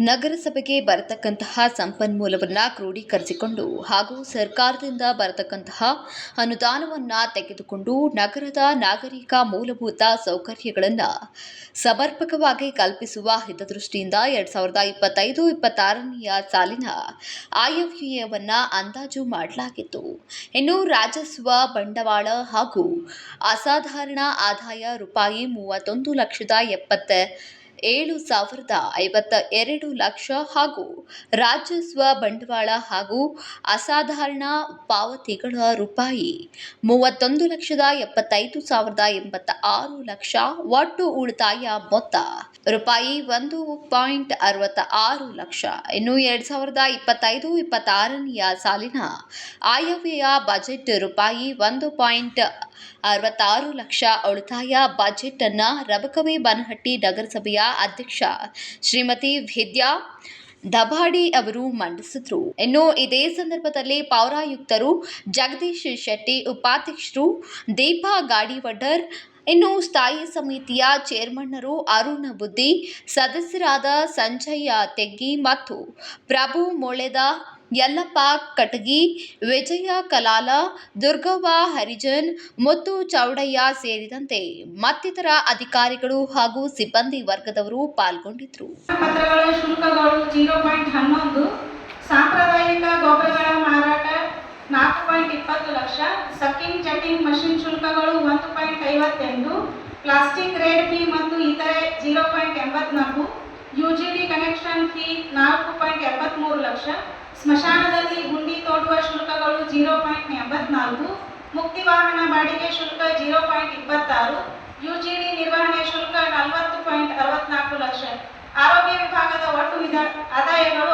ನಗರಸಭೆಗೆ ಬರತಕ್ಕಂತಹ ಸಂಪನ್ಮೂಲವನ್ನು ಕ್ರೋಢೀಕರಿಸಿಕೊಂಡು ಹಾಗೂ ಸರ್ಕಾರದಿಂದ ಬರತಕ್ಕಂತಹ ಅನುದಾನವನ್ನು ತೆಗೆದುಕೊಂಡು ನಗರದ ನಾಗರಿಕ ಮೂಲಭೂತ ಸೌಕರ್ಯಗಳನ್ನು ಸಮರ್ಪಕವಾಗಿ ಕಲ್ಪಿಸುವ ಹಿತದೃಷ್ಟಿಯಿಂದ ಎರಡು ಸಾವಿರದ ಇಪ್ಪತ್ತೈದು, ಇಪ್ಪತ್ತಾರನೆಯ ಸಾಲಿನ ಆಯವ್ಯಯವನ್ನು ಅಂದಾಜು ಮಾಡಲಾಗಿತ್ತು. ಇನ್ನು ರಾಜಸ್ವ ಬಂಡವಾಳ ಹಾಗೂ ಅಸಾಧಾರಣ ಆದಾಯ ರೂಪಾಯಿ ಮೂವತ್ತೊಂದು ಲಕ್ಷದ ಎಪ್ಪತ್ತ ಏಳು ಸಾವಿರದ ಐವತ್ತ ಎರಡು ಲಕ್ಷ ಹಾಗೂ ರಾಜಸ್ವ ಬಂಡವಾಳ ಹಾಗೂ ಅಸಾಧಾರಣ ಪಾವತಿಗಳ ರೂಪಾಯಿ ಮೂವತ್ತೊಂದು ಲಕ್ಷದ ಎಪ್ಪತ್ತೈದು ಸಾವಿರದ ಎಂಬತ್ತ ಆರು ಲಕ್ಷ ಒಟ್ಟು ಉಳಿತಾಯ ಮೊತ್ತ ರೂಪಾಯಿ ಒಂದು ಪಾಯಿಂಟ್ ಅರವತ್ತ ಆರು ಲಕ್ಷ. ಇನ್ನು ಎರಡ್ ಸಾವಿರದ ಇಪ್ಪತ್ತೈದು ಇಪ್ಪತ್ತಾರನೆಯ ಸಾಲಿನ ಆಯವ್ಯಯ ಬಜೆಟ್ ರೂಪಾಯಿ ಒಂದು ಪಾಯಿಂಟ್ ಅರವತ್ತಾರು ಲಕ್ಷ ಉಳಿತಾಯ ಬಜೆಟ್ ಅನ್ನ ರಬಕವಿ ಬನಹಟ್ಟಿ ನಗರಸಭೆಯ ಅಧ್ಯಕ್ಷ ಶ್ರೀಮತಿ ವಿದ್ಯಾ ದಬಾಡಿ ಅವರು ಮಂಡಿಸಿದರು. ಇನ್ನು ಇದೇ ಸಂದರ್ಭದಲ್ಲಿ ಪೌರಾಯುಕ್ತರು ಜಗದೀಶ್ ಶೆಟ್ಟಿ, ಉಪಾಧ್ಯಕ್ಷರು ದೀಪಾ ಗಾಡಿವಡ್ಡರ್, ಇನ್ನು ಸ್ಥಾಯಿ ಸಮಿತಿಯ ಚೇರ್ಮನ್ನರು ಅರುಣ ಬುದ್ಧಿ, ಸದಸ್ಯರಾದ ಸಂಜಯ್ಯ ತೆಗ್ಗಿ ಮತ್ತು ಪ್ರಭು ಮೊಳೆದ ಯಲ್ಲಪ್ಪ, ಕಟಗಿ, ವಿಜಯ, ಕಲಾಲ, ದುರ್ಗವ್ವ, ಹರಿಜನ್, ಮುತ್ತು, ಚೌಡಯ್ಯ ಸೇರಿದಂತೆ ಮತ್ತಿತರ ಅಧಿಕಾರಿಗಳು ಹಾಗೂ ಸಿಬ್ಬಂದಿ ವರ್ಗದವರು ಪಾಲ್ಗೊಂಡಿದ್ದರು. ಸಾಂಪ್ರದಾಯಿಕ ಗೊಬ್ಬರಗಳ ಮಾರಾಟ ನಾಲ್ಕು ಪಾಯಿಂಟ್ ಇಪ್ಪತ್ತು ಲಕ್ಷ, ಸಕ್ಕಿಂಗ್ ಚೆಕಿಂಗ್ ಮಷಿನ್ ಶುಲ್ಕಗಳು ಒಂದು ಪಾಯಿಂಟ್ ಐವತ್ತೆಂಟು, ಪ್ಲಾಸ್ಟಿಕ್, ರೇಡ್ ಫೀ ಮತ್ತು ಇತರೆ ಜೀರೋ ಪಾಯಿಂಟ್ ಎಂಬತ್ನಾಲ್ಕು ಯು ಜಿ ಕನೆಕ್ಷನ್ ಫೀ ನಾಲ್ಕು ಪಾಯಿಂಟ್ ಎಪ್ಪತ್ತ್ಮೂರು ಲಕ್ಷ. ಸ್ಮಶಾನದಲ್ಲಿ ಗುಂಡಿ ತೋಡುವ ಶುಲ್ಕಗಳು ಜೀರೋ ಪಾಯಿಂಟ್ ಎಂಬತ್ನಾಲ್ಕು. ಮುಕ್ತಿ ವಾಹನ ಬಾಡಿಗೆ ಶುಲ್ಕ ಜೀರೋ ಪಾಯಿಂಟ್ ಇಪ್ಪತ್ತಾರು. ಯು ಜಿ ನಿರ್ವಹಣೆ ಶುಲ್ಕ ನಲವತ್ತು ಪಾಯಿಂಟ್ ಅರವತ್ನಾಲ್ಕು ಲಕ್ಷ. ಆರೋಗ್ಯ ವಿಭಾಗದ ಒಟ್ಟು ವಿಧ ಆದಾಯಗಳು